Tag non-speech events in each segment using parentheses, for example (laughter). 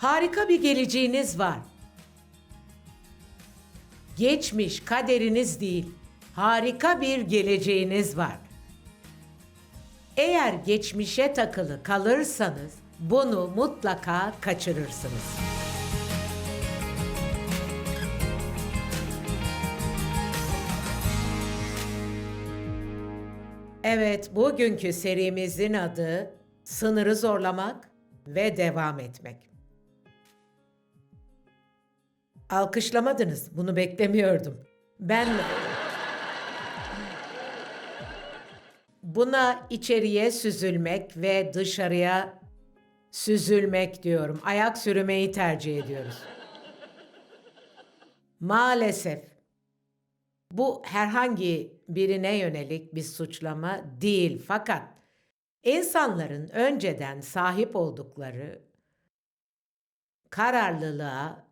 Harika bir geleceğiniz var. Geçmiş kaderiniz değil, harika bir geleceğiniz var. Eğer geçmişe takılı kalırsanız bunu mutlaka kaçırırsınız. Evet, bugünkü serimizin adı sınırı zorlamak ve devam etmek. Alkışlamadınız. Bunu beklemiyordum. Ben buna içeriye süzülmek ve dışarıya süzülmek diyorum. Ayak sürmeyi tercih ediyoruz. Maalesef bu herhangi birine yönelik bir suçlama değil fakat insanların önceden sahip oldukları kararlılığa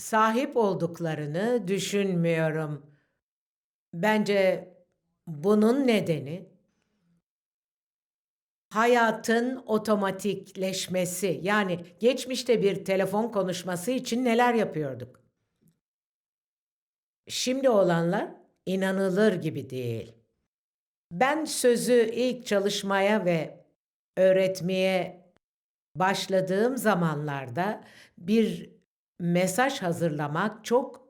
sahip olduklarını düşünmüyorum. Bence bunun nedeni hayatın otomatikleşmesi. Yani geçmişte bir telefon konuşması için neler yapıyorduk? Şimdi olanlar inanılır gibi değil. Ben sözü ilk çalışmaya ve öğretmeye başladığım zamanlarda bir mesaj hazırlamak çok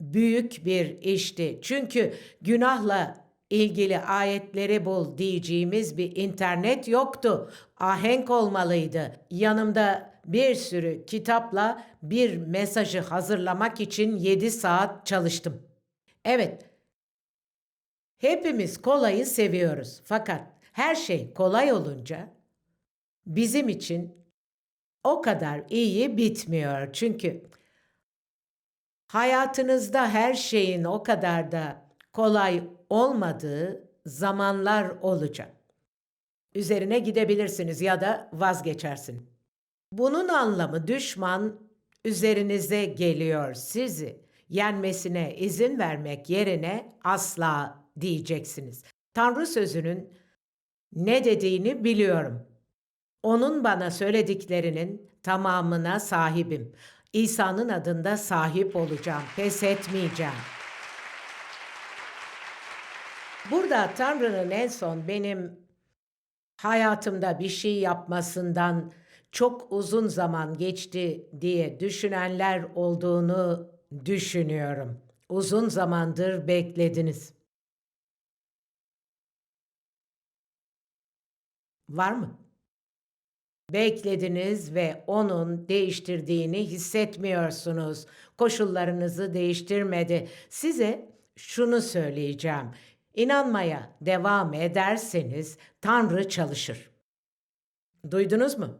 büyük bir işti. Çünkü günahla ilgili ayetleri bul diyeceğimiz bir internet yoktu. Ahenk olmalıydı. Yanımda bir sürü kitapla bir mesajı hazırlamak için 7 saat çalıştım. Evet. Hepimiz kolayı seviyoruz. Fakat her şey kolay olunca bizim için o kadar iyi bitmiyor. Çünkü hayatınızda her şeyin o kadar da kolay olmadığı zamanlar olacak. Üzerine gidebilirsiniz ya da vazgeçersin. Bunun anlamı düşman üzerinize geliyor sizi yenmesine izin vermek yerine asla diyeceksiniz. Tanrı sözünün ne dediğini biliyorum. Onun bana söylediklerinin tamamına sahibim. İsa'nın adında sahip olacağım, pes etmeyeceğim. Burada Tanrı'nın en son benim hayatımda bir şey yapmasından çok uzun zaman geçti diye düşünenler olduğunu düşünüyorum. Uzun zamandır beklediniz. Var mı? Beklediniz ve onun değiştirdiğini hissetmiyorsunuz. Koşullarınızı değiştirmedi. Size şunu söyleyeceğim. İnanmaya devam ederseniz Tanrı çalışır. Duydunuz mu?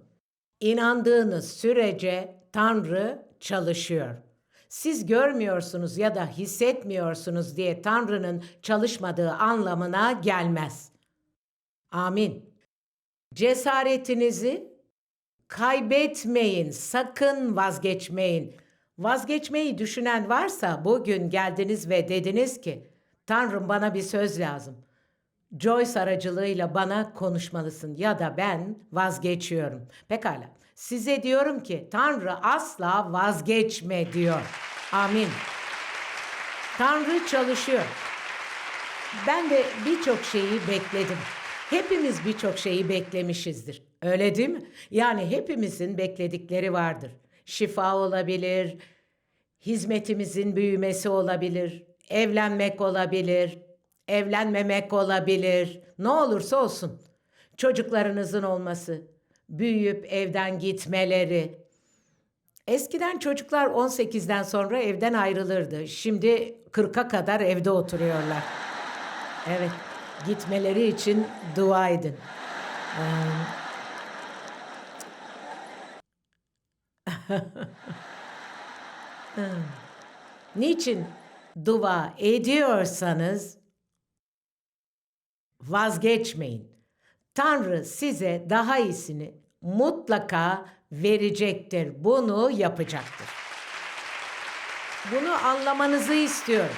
İnandığınız sürece Tanrı çalışıyor. Siz görmüyorsunuz ya da hissetmiyorsunuz diye Tanrı'nın çalışmadığı anlamına gelmez. Amin. Cesaretinizi kaybetmeyin, sakın vazgeçmeyin. Vazgeçmeyi düşünen varsa bugün geldiniz ve dediniz ki, Tanrım bana bir söz lazım. Joyce aracılığıyla bana konuşmalısın ya da ben vazgeçiyorum. Pekala. Size diyorum ki Tanrı asla vazgeçme diyor. Amin. Tanrı çalışıyor. Ben de birçok şeyi bekledim. Hepimiz birçok şeyi beklemişizdir. Öyle değil mi? Yani hepimizin bekledikleri vardır. Şifa olabilir, hizmetimizin büyümesi olabilir, evlenmek olabilir, evlenmemek olabilir. Ne olursa olsun. Çocuklarınızın olması, büyüyüp evden gitmeleri. Eskiden çocuklar 18'den sonra evden ayrılırdı. Şimdi 40'a kadar evde oturuyorlar. Evet, gitmeleri için dua edin. (laughs) Niçin dua ediyorsanız vazgeçmeyin. Tanrı size daha iyisini mutlaka verecektir. Bunu yapacaktır. Bunu anlamanızı istiyorum.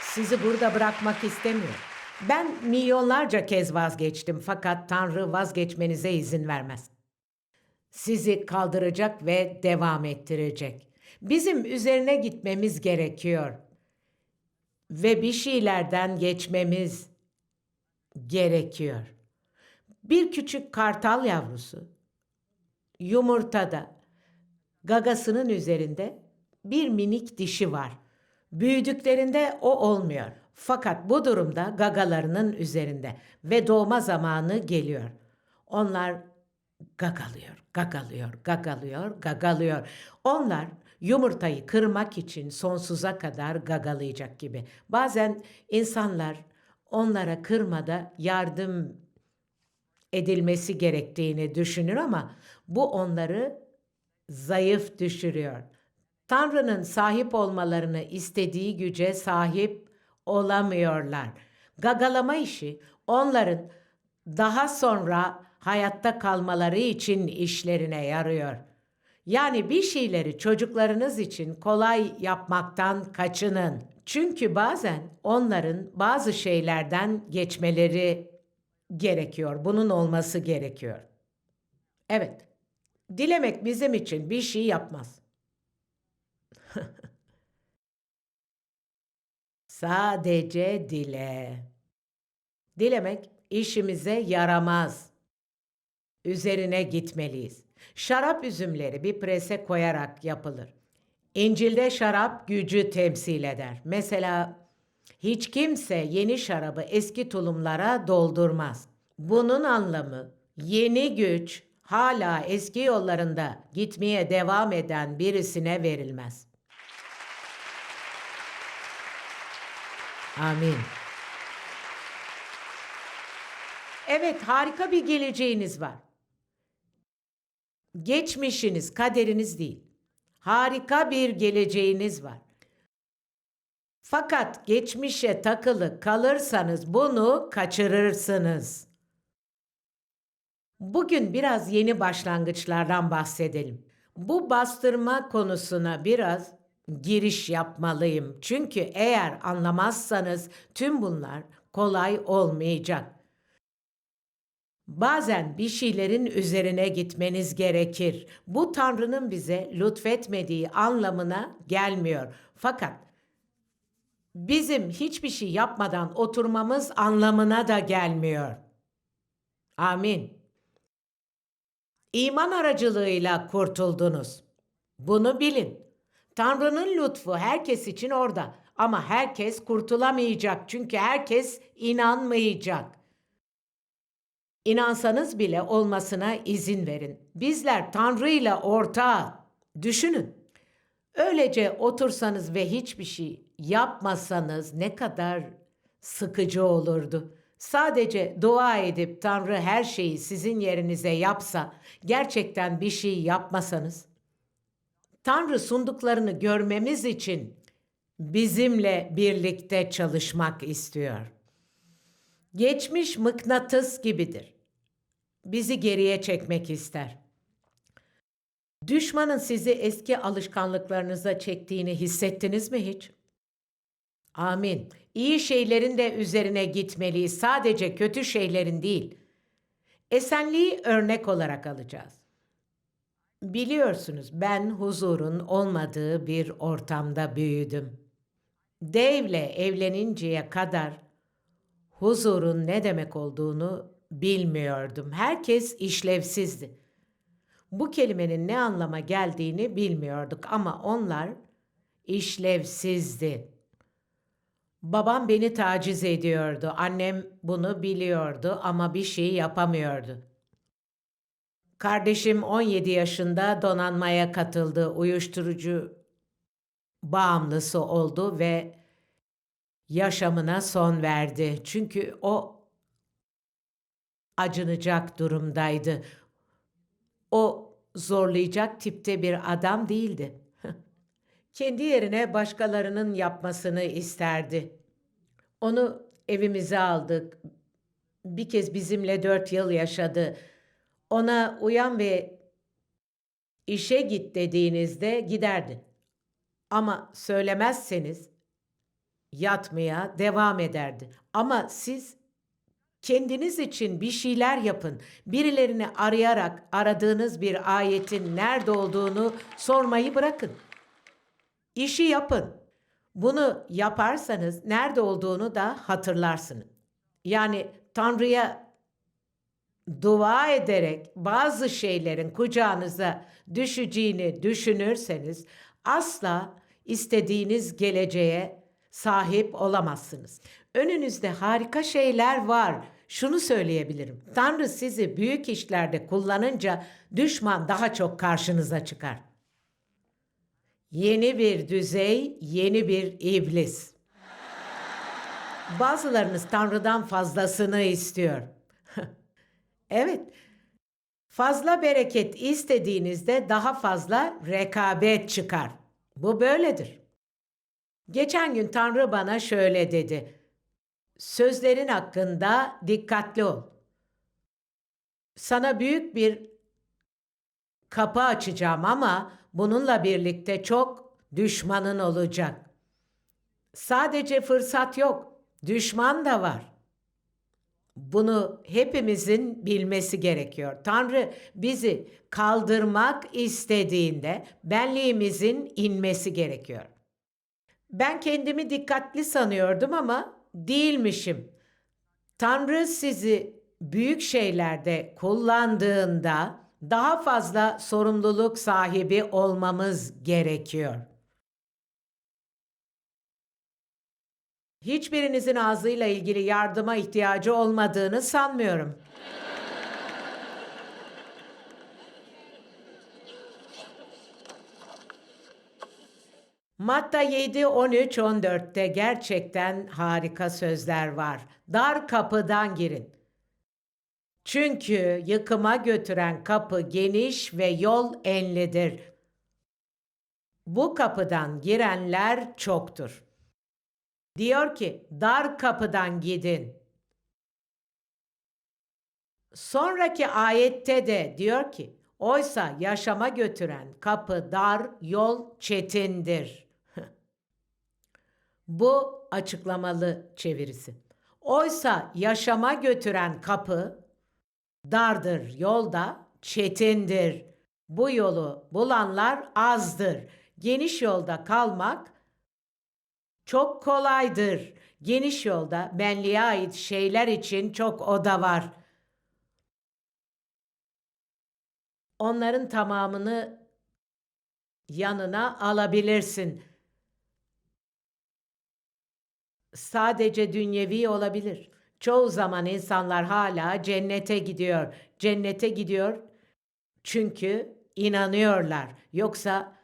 Sizi burada bırakmak istemiyorum. Ben milyonlarca kez vazgeçtim fakat Tanrı vazgeçmenize izin vermez. Sizi kaldıracak ve devam ettirecek. Bizim üzerine gitmemiz gerekiyor. Ve bir şeylerden geçmemiz gerekiyor. Bir küçük kartal yavrusu yumurtada gagasının üzerinde bir minik dişi var. Büyüdüklerinde o olmuyor. Fakat bu durumda gagalarının üzerinde ve doğma zamanı geliyor. Onlar gagalıyor, gagalıyor, gagalıyor, gagalıyor. Onlar yumurtayı kırmak için sonsuza kadar gagalayacak gibi. Bazen insanlar onlara kırmada yardım edilmesi gerektiğini düşünür ama bu onları zayıf düşürüyor. Tanrı'nın sahip olmalarını istediği güce sahip olamıyorlar. Gagalama işi onların daha sonra hayatta kalmaları için işlerine yarıyor. Yani bir şeyleri çocuklarınız için kolay yapmaktan kaçının. Çünkü bazen onların bazı şeylerden geçmeleri gerekiyor. Bunun olması gerekiyor. Evet. Dilemek bizim için bir şey yapmaz. (laughs) Sadece dile. Dilemek işimize yaramaz. Üzerine gitmeliyiz. Şarap üzümleri bir prese koyarak yapılır. İncil'de şarap gücü temsil eder. Mesela hiç kimse yeni şarabı eski tulumlara doldurmaz. Bunun anlamı yeni güç hala eski yollarında gitmeye devam eden birisine verilmez. Amin. Evet, harika bir geleceğiniz var. Geçmişiniz, kaderiniz değil. Harika bir geleceğiniz var. Fakat geçmişe takılı kalırsanız bunu kaçırırsınız. Bugün biraz yeni başlangıçlardan bahsedelim. Bu bastırma konusuna biraz giriş yapmalıyım. Çünkü eğer anlamazsanız tüm bunlar kolay olmayacak. Bazen bir şeylerin üzerine gitmeniz gerekir. Bu Tanrı'nın bize lütfetmediği anlamına gelmiyor. Fakat bizim hiçbir şey yapmadan oturmamız anlamına da gelmiyor. Amin. İman aracılığıyla kurtuldunuz. Bunu bilin. Tanrı'nın lütfu herkes için orada ama herkes kurtulamayacak çünkü herkes inanmayacak. İnansanız bile olmasına izin verin. Bizler Tanrı ile ortağı. Düşünün. Öylece otursanız ve hiçbir şey yapmasanız ne kadar sıkıcı olurdu. Sadece dua edip Tanrı her şeyi sizin yerinize yapsa, gerçekten bir şey yapmasanız, Tanrı sunduklarını görmemiz için bizimle birlikte çalışmak istiyor. Geçmiş mıknatıs gibidir. Bizi geriye çekmek ister. Düşmanın sizi eski alışkanlıklarınıza çektiğini hissettiniz mi hiç? Amin. İyi şeylerin de üzerine gitmeliyiz. Sadece kötü şeylerin değil. Esenliği örnek olarak alacağız. Biliyorsunuz ben huzurun olmadığı bir ortamda büyüdüm. Devle evleninceye kadar huzurun ne demek olduğunu bilmiyordum. Herkes işlevsizdi. Bu kelimenin ne anlama geldiğini bilmiyorduk ama onlar işlevsizdi. Babam beni taciz ediyordu. Annem bunu biliyordu ama bir şey yapamıyordu. Kardeşim 17 yaşında donanmaya katıldı. Uyuşturucu bağımlısı oldu ve yaşamına son verdi. Çünkü o acınacak durumdaydı. O zorlayacak tipte bir adam değildi. (laughs) Kendi yerine başkalarının yapmasını isterdi. Onu evimize aldık. Bir kez bizimle dört yıl yaşadı. Ona uyan ve işe git dediğinizde giderdi. Ama söylemezseniz yatmaya devam ederdi. Ama siz Kendiniz için bir şeyler yapın. Birilerini arayarak aradığınız bir ayetin nerede olduğunu sormayı bırakın. İşi yapın. Bunu yaparsanız nerede olduğunu da hatırlarsınız. Yani Tanrı'ya dua ederek bazı şeylerin kucağınıza düşeceğini düşünürseniz asla istediğiniz geleceğe sahip olamazsınız. Önünüzde harika şeyler var. Şunu söyleyebilirim. Tanrı sizi büyük işlerde kullanınca düşman daha çok karşınıza çıkar. Yeni bir düzey, yeni bir iblis. Bazılarınız Tanrı'dan fazlasını istiyor. (laughs) evet. Fazla bereket istediğinizde daha fazla rekabet çıkar. Bu böyledir. Geçen gün Tanrı bana şöyle dedi. Sözlerin hakkında dikkatli ol. Sana büyük bir kapı açacağım ama bununla birlikte çok düşmanın olacak. Sadece fırsat yok, düşman da var. Bunu hepimizin bilmesi gerekiyor. Tanrı bizi kaldırmak istediğinde benliğimizin inmesi gerekiyor. Ben kendimi dikkatli sanıyordum ama değilmişim. Tanrı sizi büyük şeylerde kullandığında daha fazla sorumluluk sahibi olmamız gerekiyor. Hiçbirinizin ağzıyla ilgili yardıma ihtiyacı olmadığını sanmıyorum. Matta 7, 13, 14'te gerçekten harika sözler var. Dar kapıdan girin. Çünkü yıkıma götüren kapı geniş ve yol enlidir. Bu kapıdan girenler çoktur. Diyor ki dar kapıdan gidin. Sonraki ayette de diyor ki oysa yaşama götüren kapı dar, yol çetindir. Bu açıklamalı çevirisi. Oysa yaşama götüren kapı dardır, yolda çetindir. Bu yolu bulanlar azdır. Geniş yolda kalmak çok kolaydır. Geniş yolda benliğe ait şeyler için çok oda var. Onların tamamını yanına alabilirsin. Sadece dünyevi olabilir. Çoğu zaman insanlar hala cennete gidiyor. Cennete gidiyor çünkü inanıyorlar. Yoksa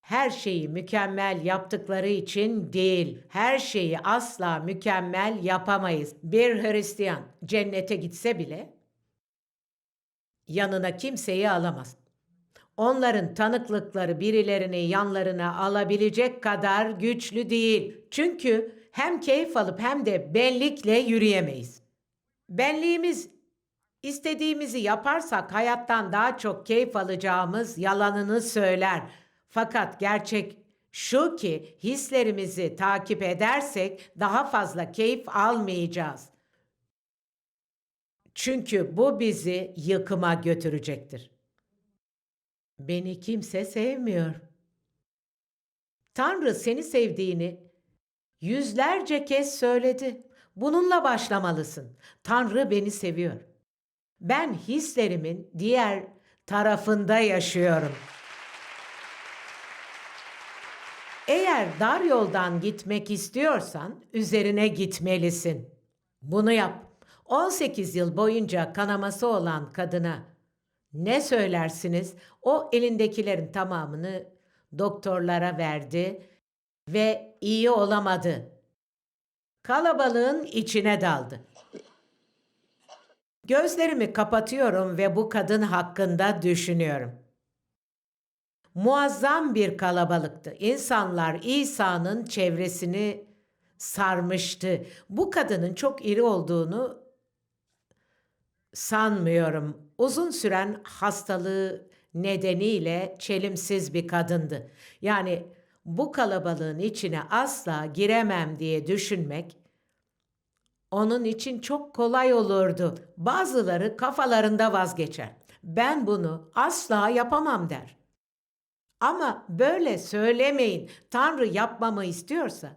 her şeyi mükemmel yaptıkları için değil. Her şeyi asla mükemmel yapamayız. Bir Hristiyan cennete gitse bile yanına kimseyi alamaz. Onların tanıklıkları birilerini yanlarına alabilecek kadar güçlü değil. Çünkü hem keyif alıp hem de benlikle yürüyemeyiz. Benliğimiz istediğimizi yaparsak hayattan daha çok keyif alacağımız yalanını söyler. Fakat gerçek şu ki hislerimizi takip edersek daha fazla keyif almayacağız. Çünkü bu bizi yıkıma götürecektir. Beni kimse sevmiyor. Tanrı seni sevdiğini yüzlerce kez söyledi. Bununla başlamalısın. Tanrı beni seviyor. Ben hislerimin diğer tarafında yaşıyorum. Eğer dar yoldan gitmek istiyorsan üzerine gitmelisin. Bunu yap. 18 yıl boyunca kanaması olan kadına ne söylersiniz? O elindekilerin tamamını doktorlara verdi ve iyi olamadı. Kalabalığın içine daldı. Gözlerimi kapatıyorum ve bu kadın hakkında düşünüyorum. Muazzam bir kalabalıktı. İnsanlar İsa'nın çevresini sarmıştı. Bu kadının çok iri olduğunu sanmıyorum. Uzun süren hastalığı nedeniyle çelimsiz bir kadındı. Yani bu kalabalığın içine asla giremem diye düşünmek Onun için çok kolay olurdu. Bazıları kafalarında vazgeçer. Ben bunu asla yapamam der. Ama böyle söylemeyin. Tanrı yapmamı istiyorsa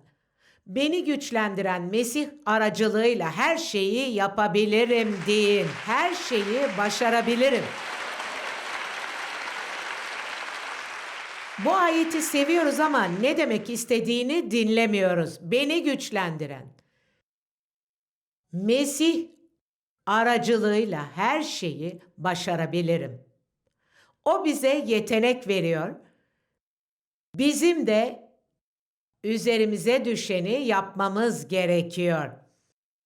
beni güçlendiren Mesih aracılığıyla her şeyi yapabilirim deyin. Her şeyi başarabilirim. Bu ayeti seviyoruz ama ne demek istediğini dinlemiyoruz. Beni güçlendiren. Mesih aracılığıyla her şeyi başarabilirim. O bize yetenek veriyor. Bizim de üzerimize düşeni yapmamız gerekiyor.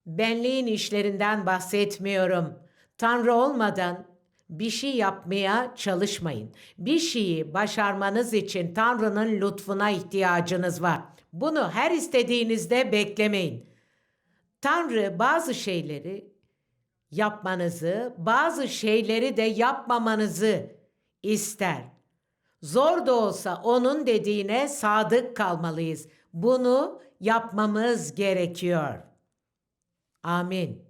Benliğin işlerinden bahsetmiyorum. Tanrı olmadan bir şey yapmaya çalışmayın. Bir şeyi başarmanız için Tanrı'nın lütfuna ihtiyacınız var. Bunu her istediğinizde beklemeyin. Tanrı bazı şeyleri yapmanızı, bazı şeyleri de yapmamanızı ister. Zor da olsa onun dediğine sadık kalmalıyız. Bunu yapmamız gerekiyor. Amin.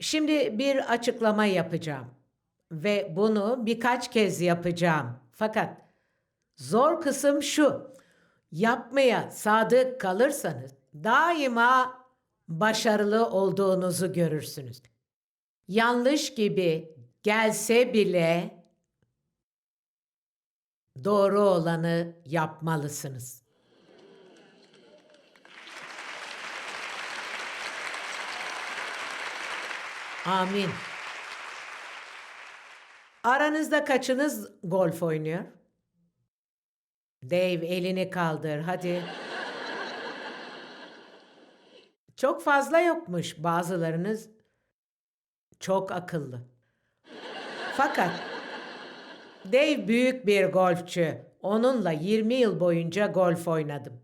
Şimdi bir açıklama yapacağım ve bunu birkaç kez yapacağım. Fakat zor kısım şu. Yapmaya sadık kalırsanız daima başarılı olduğunuzu görürsünüz. Yanlış gibi gelse bile doğru olanı yapmalısınız. Amin. Aranızda kaçınız golf oynuyor? Dave elini kaldır hadi. Çok fazla yokmuş bazılarınız. Çok akıllı. Fakat Dave büyük bir golfçü. Onunla 20 yıl boyunca golf oynadım.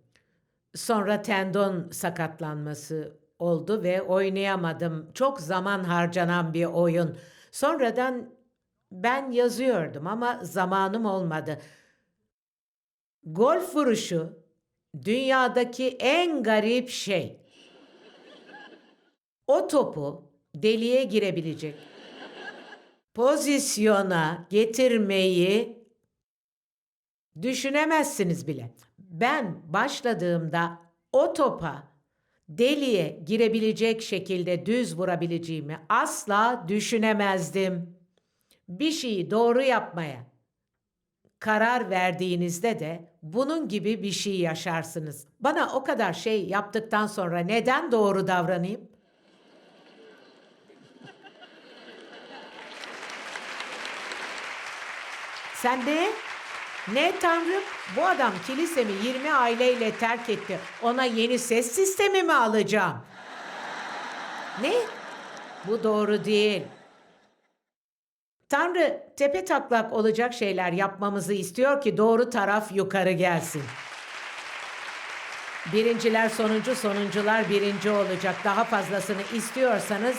Sonra tendon sakatlanması oldu ve oynayamadım. Çok zaman harcanan bir oyun. Sonradan ben yazıyordum ama zamanım olmadı. Golf vuruşu dünyadaki en garip şey. O topu deliğe girebilecek pozisyona getirmeyi düşünemezsiniz bile. Ben başladığımda o topa deliğe girebilecek şekilde düz vurabileceğimi asla düşünemezdim. Bir şeyi doğru yapmaya karar verdiğinizde de bunun gibi bir şey yaşarsınız. Bana o kadar şey yaptıktan sonra neden doğru davranayım? Sen de ne tanrım? Bu adam kilisemi 20 aileyle terk etti. Ona yeni ses sistemi mi alacağım? Ne? Bu doğru değil. Tanrı tepe taklak olacak şeyler yapmamızı istiyor ki doğru taraf yukarı gelsin. Birinciler sonuncu, sonuncular birinci olacak. Daha fazlasını istiyorsanız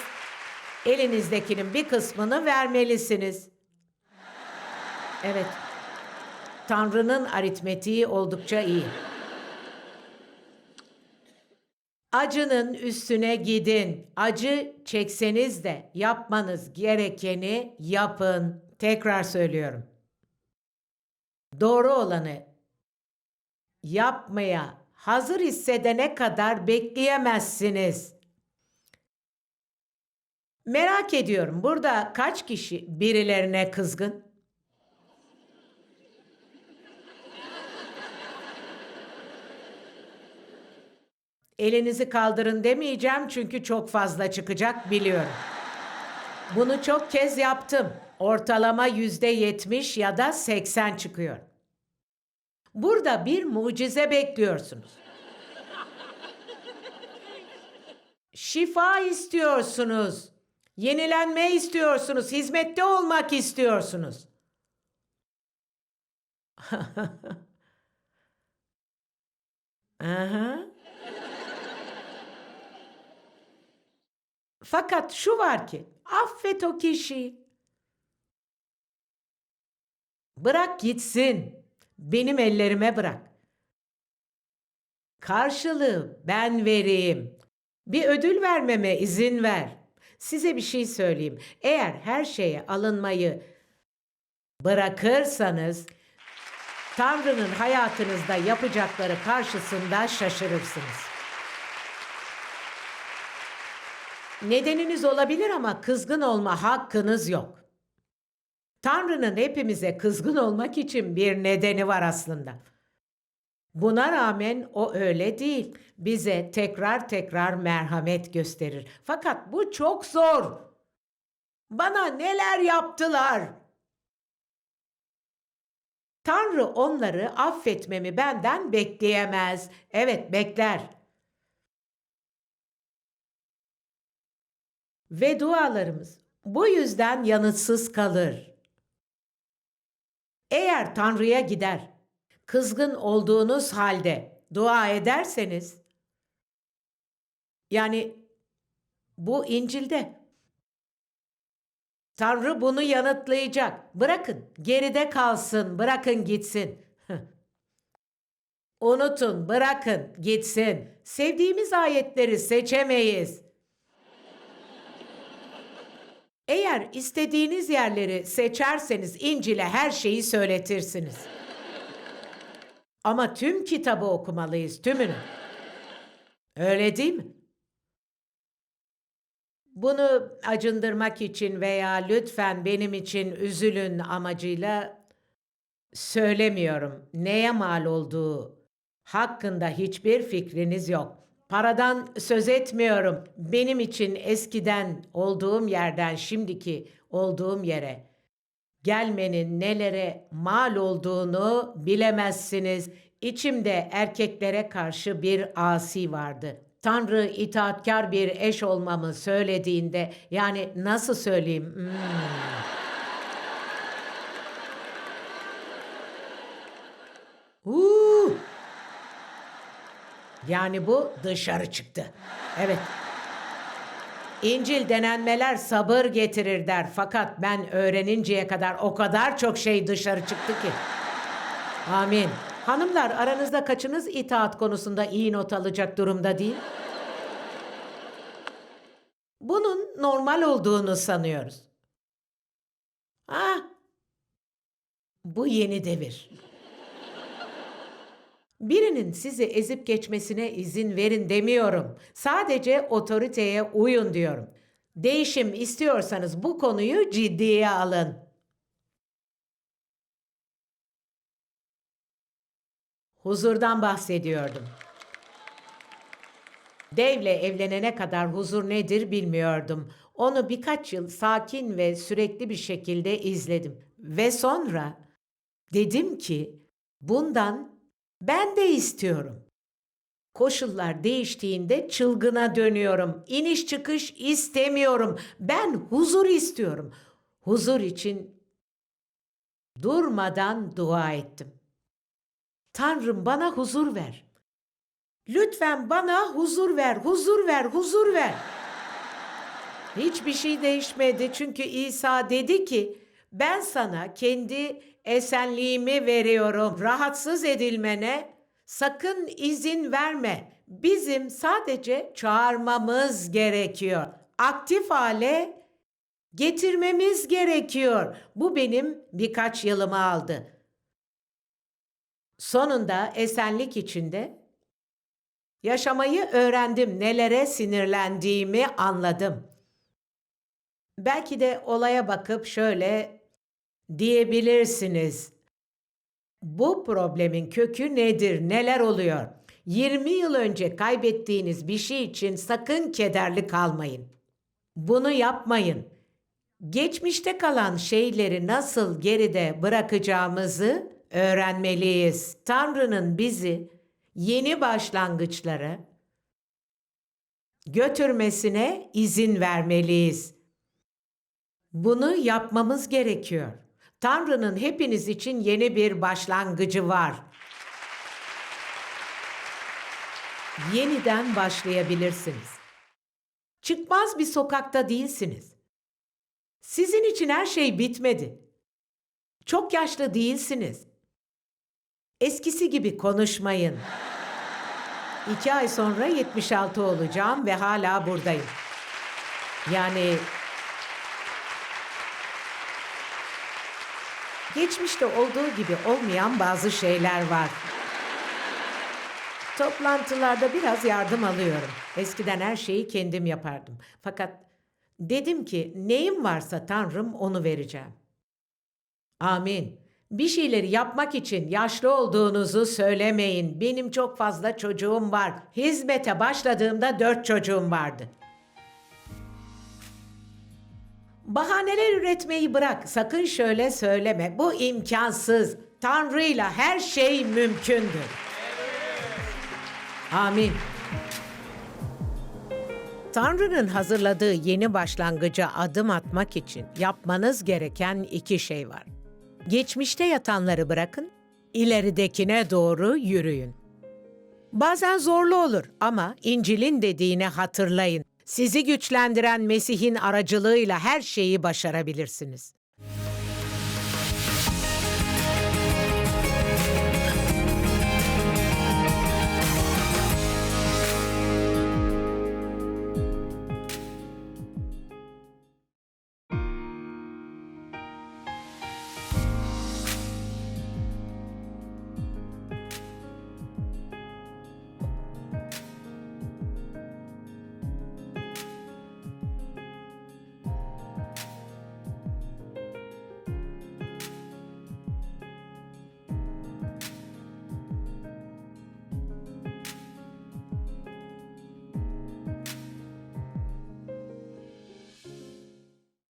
elinizdekinin bir kısmını vermelisiniz. Evet. Tanrı'nın aritmetiği oldukça iyi. Acının üstüne gidin. Acı çekseniz de yapmanız gerekeni yapın. Tekrar söylüyorum. Doğru olanı yapmaya hazır hissedene kadar bekleyemezsiniz. Merak ediyorum burada kaç kişi birilerine kızgın? Elinizi kaldırın demeyeceğim çünkü çok fazla çıkacak biliyorum. Bunu çok kez yaptım. Ortalama yüzde yetmiş ya da seksen çıkıyor. Burada bir mucize bekliyorsunuz. Şifa istiyorsunuz. Yenilenme istiyorsunuz. Hizmette olmak istiyorsunuz. (laughs) Aha. Fakat şu var ki affet o kişiyi. Bırak gitsin. Benim ellerime bırak. Karşılığı ben vereyim. Bir ödül vermeme izin ver. Size bir şey söyleyeyim. Eğer her şeye alınmayı bırakırsanız Tanrı'nın hayatınızda yapacakları karşısında şaşırırsınız. Nedeniniz olabilir ama kızgın olma hakkınız yok. Tanrı'nın hepimize kızgın olmak için bir nedeni var aslında. Buna rağmen o öyle değil. Bize tekrar tekrar merhamet gösterir. Fakat bu çok zor. Bana neler yaptılar? Tanrı onları affetmemi benden bekleyemez. Evet, bekler. Ve dualarımız bu yüzden yanıtsız kalır. Eğer Tanrı'ya gider, kızgın olduğunuz halde dua ederseniz, yani bu İncil'de Tanrı bunu yanıtlayacak. Bırakın, geride kalsın, bırakın gitsin. Unutun, bırakın gitsin. Sevdiğimiz ayetleri seçemeyiz. Eğer istediğiniz yerleri seçerseniz İncil'e her şeyi söyletirsiniz. Ama tüm kitabı okumalıyız, tümünü. Öyle değil mi? Bunu acındırmak için veya lütfen benim için üzülün amacıyla söylemiyorum. Neye mal olduğu hakkında hiçbir fikriniz yok. Paradan söz etmiyorum. Benim için eskiden olduğum yerden şimdiki olduğum yere gelmenin nelere mal olduğunu bilemezsiniz. İçimde erkeklere karşı bir asi vardı. Tanrı itaatkar bir eş olmamı söylediğinde yani nasıl söyleyeyim? Hmm. Uuu! Yani bu dışarı çıktı. Evet. İncil denenmeler sabır getirir der. Fakat ben öğreninceye kadar o kadar çok şey dışarı çıktı ki. Amin. Hanımlar aranızda kaçınız itaat konusunda iyi not alacak durumda değil? Bunun normal olduğunu sanıyoruz. Ah! Bu yeni devir. Birinin sizi ezip geçmesine izin verin demiyorum. Sadece otoriteye uyun diyorum. Değişim istiyorsanız bu konuyu ciddiye alın. Huzurdan bahsediyordum. Devle evlenene kadar huzur nedir bilmiyordum. Onu birkaç yıl sakin ve sürekli bir şekilde izledim. Ve sonra dedim ki bundan ben de istiyorum. Koşullar değiştiğinde çılgına dönüyorum. İniş çıkış istemiyorum. Ben huzur istiyorum. Huzur için durmadan dua ettim. Tanrım bana huzur ver. Lütfen bana huzur ver, huzur ver, huzur ver. Hiçbir şey değişmedi çünkü İsa dedi ki ben sana kendi esenliğimi veriyorum. Rahatsız edilmene sakın izin verme. Bizim sadece çağırmamız gerekiyor. Aktif hale getirmemiz gerekiyor. Bu benim birkaç yılımı aldı. Sonunda esenlik içinde yaşamayı öğrendim. Nelere sinirlendiğimi anladım. Belki de olaya bakıp şöyle diyebilirsiniz. Bu problemin kökü nedir? Neler oluyor? 20 yıl önce kaybettiğiniz bir şey için sakın kederli kalmayın. Bunu yapmayın. Geçmişte kalan şeyleri nasıl geride bırakacağımızı öğrenmeliyiz. Tanrı'nın bizi yeni başlangıçlara götürmesine izin vermeliyiz. Bunu yapmamız gerekiyor. Tanrı'nın hepiniz için yeni bir başlangıcı var. Yeniden başlayabilirsiniz. Çıkmaz bir sokakta değilsiniz. Sizin için her şey bitmedi. Çok yaşlı değilsiniz. Eskisi gibi konuşmayın. İki ay sonra 76 olacağım ve hala buradayım. Yani geçmişte olduğu gibi olmayan bazı şeyler var. Toplantılarda biraz yardım alıyorum. Eskiden her şeyi kendim yapardım. Fakat dedim ki neyim varsa Tanrım onu vereceğim. Amin. Bir şeyleri yapmak için yaşlı olduğunuzu söylemeyin. Benim çok fazla çocuğum var. Hizmete başladığımda dört çocuğum vardı. Bahaneler üretmeyi bırak. Sakın şöyle söyleme. Bu imkansız. Tanrı'yla her şey mümkündür. Amin. Tanrı'nın hazırladığı yeni başlangıca adım atmak için yapmanız gereken iki şey var. Geçmişte yatanları bırakın, ileridekine doğru yürüyün. Bazen zorlu olur ama İncil'in dediğini hatırlayın. Sizi güçlendiren Mesih'in aracılığıyla her şeyi başarabilirsiniz.